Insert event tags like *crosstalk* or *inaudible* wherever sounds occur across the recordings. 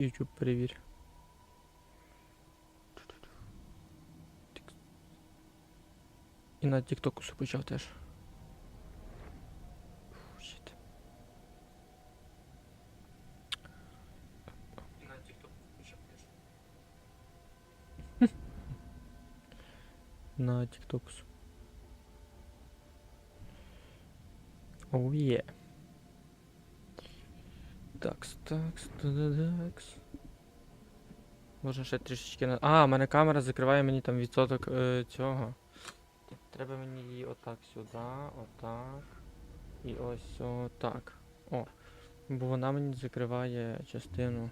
YouTube перевір. І на TikTok все почав теж. Фу, щит. І на TikTok почав теж. *laughs* На TikTok. Такс, такс, такс. Можна ще трішечки на. А, у мене камера закриває мені там відсоток е, цього. Треба мені її отак сюди, отак. І ось отак. О. Бо вона мені закриває частину.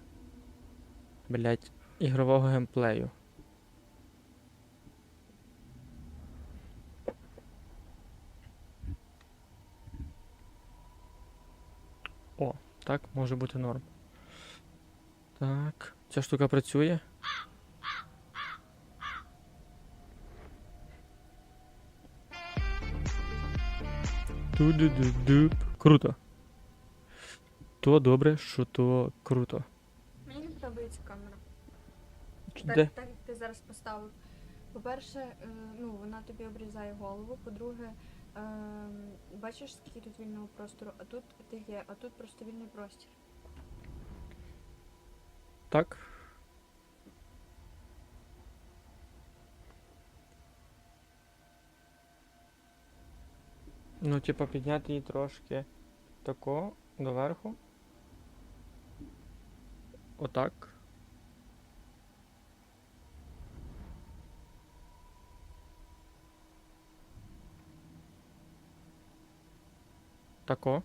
Блять, ігрового геймплею. О, так, може бути норм. Так, ця штука працює. Круто. То добре, що то круто. Мені не подобається камера. Ч- Так, так як ти зараз поставив. По-перше, е, ну, вона тобі обрізає голову. По-друге, бачиш, скільки тут вільного простору, а тут ти є, а тут просто вільний простір. Так. Ну, типа, підняти її трошки тако доверху. Отак. Тако.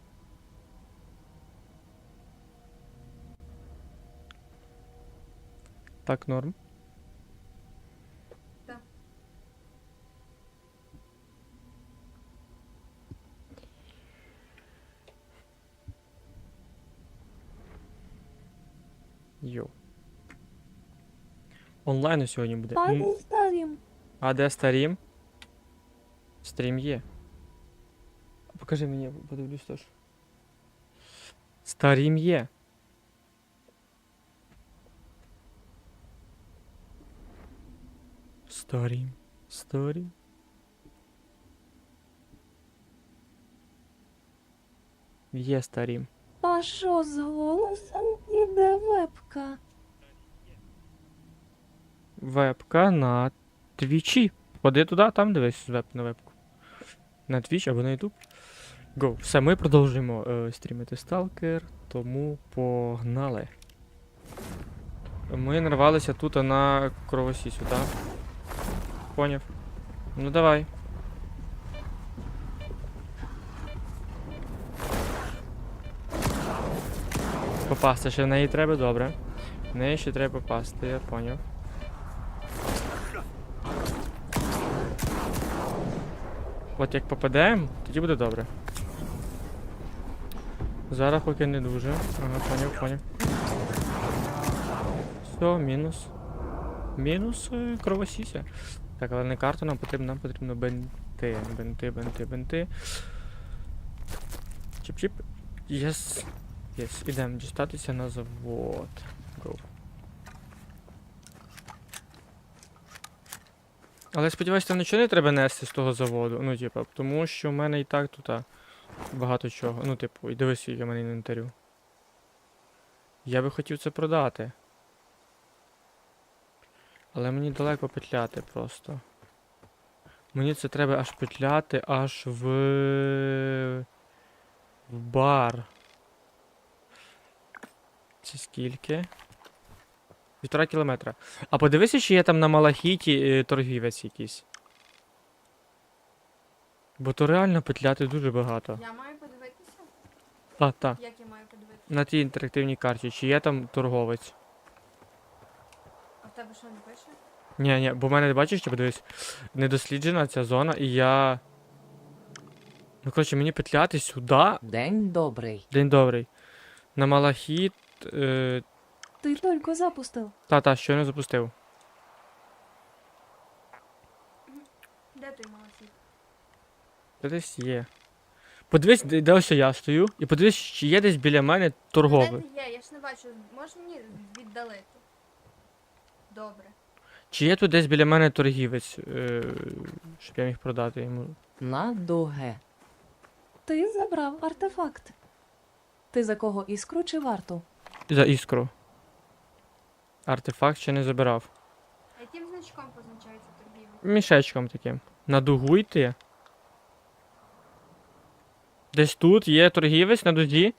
Так, норм. Так. Йо. Онлайн сьогодні буде. М, Пане Старім, А де стрім? Стрім є. Покажи мені, я подивлюсь теж. Стрім є. Стрім. Стрім. Є стрім. а що з голосом іде вебка? Вебка на твічі. Ходи туди, там дивись веб на вебку. На твіч або на ютуб. Go. Все, ми продовжуємо е, стрімити Stalker, тому погнали. Ми нарвалися тут на кровосісю, так? Поняв. Ну давай. Попасти ще в неї треба, добре. В неї ще треба попасти, я поняв. От як попадемо, тоді буде добре. Зараз поки не дуже. Ага, поняв, поняв. Все, мінус. Мінус е, кровосіся. Так, але не карту нам потрібно, нам потрібно бенти. Бенти, бенти, бенти. Чіп-чіп. Єс. Єс. Ідемо дістатися на завод. Go. Але сподіваюся, там нічого не треба нести з того заводу. Ну, типа, тому що в мене і так тут багато чого. Ну, типу, і дивись, скільки в мене інвентарю. Я би хотів це продати. Але мені далеко петляти просто. Мені це треба аж петляти аж в. в бар. Це скільки? Півтора кілометра. А подивися, чи є там на Малахіті е, торгівець якийсь. Бо то реально петляти дуже багато. Я маю подивитися? А, так. Як я маю подивитися? На тій інтерактивній карті, чи є там торговець. А в тебе що не пише? Ні, ні, бо в мене бачиш, що подивись, недосліджена ця зона, і я. Ну, коротше, мені петляти сюди. День добрий. День добрий. На Малахіт. Е, Ти тільки запустив. та-та, щойно запустив. Де той малахіт? Та десь є. Подивись, де де ось я стою, і подивись, чи є десь біля мене Де торговий. ти є? Я ж не бачу. Можеш мені віддалити? Добре. Чи є тут десь біля мене торгівець, е, щоб я міг продати йому. На дуге. Ти забрав артефакт. Ти за кого іскру чи варту? За іскру. Артефакт ще не забирав. А яким значком позначається торгівля? Мішечком таким. На дугу йти. Десь тут є торгівець на дузі.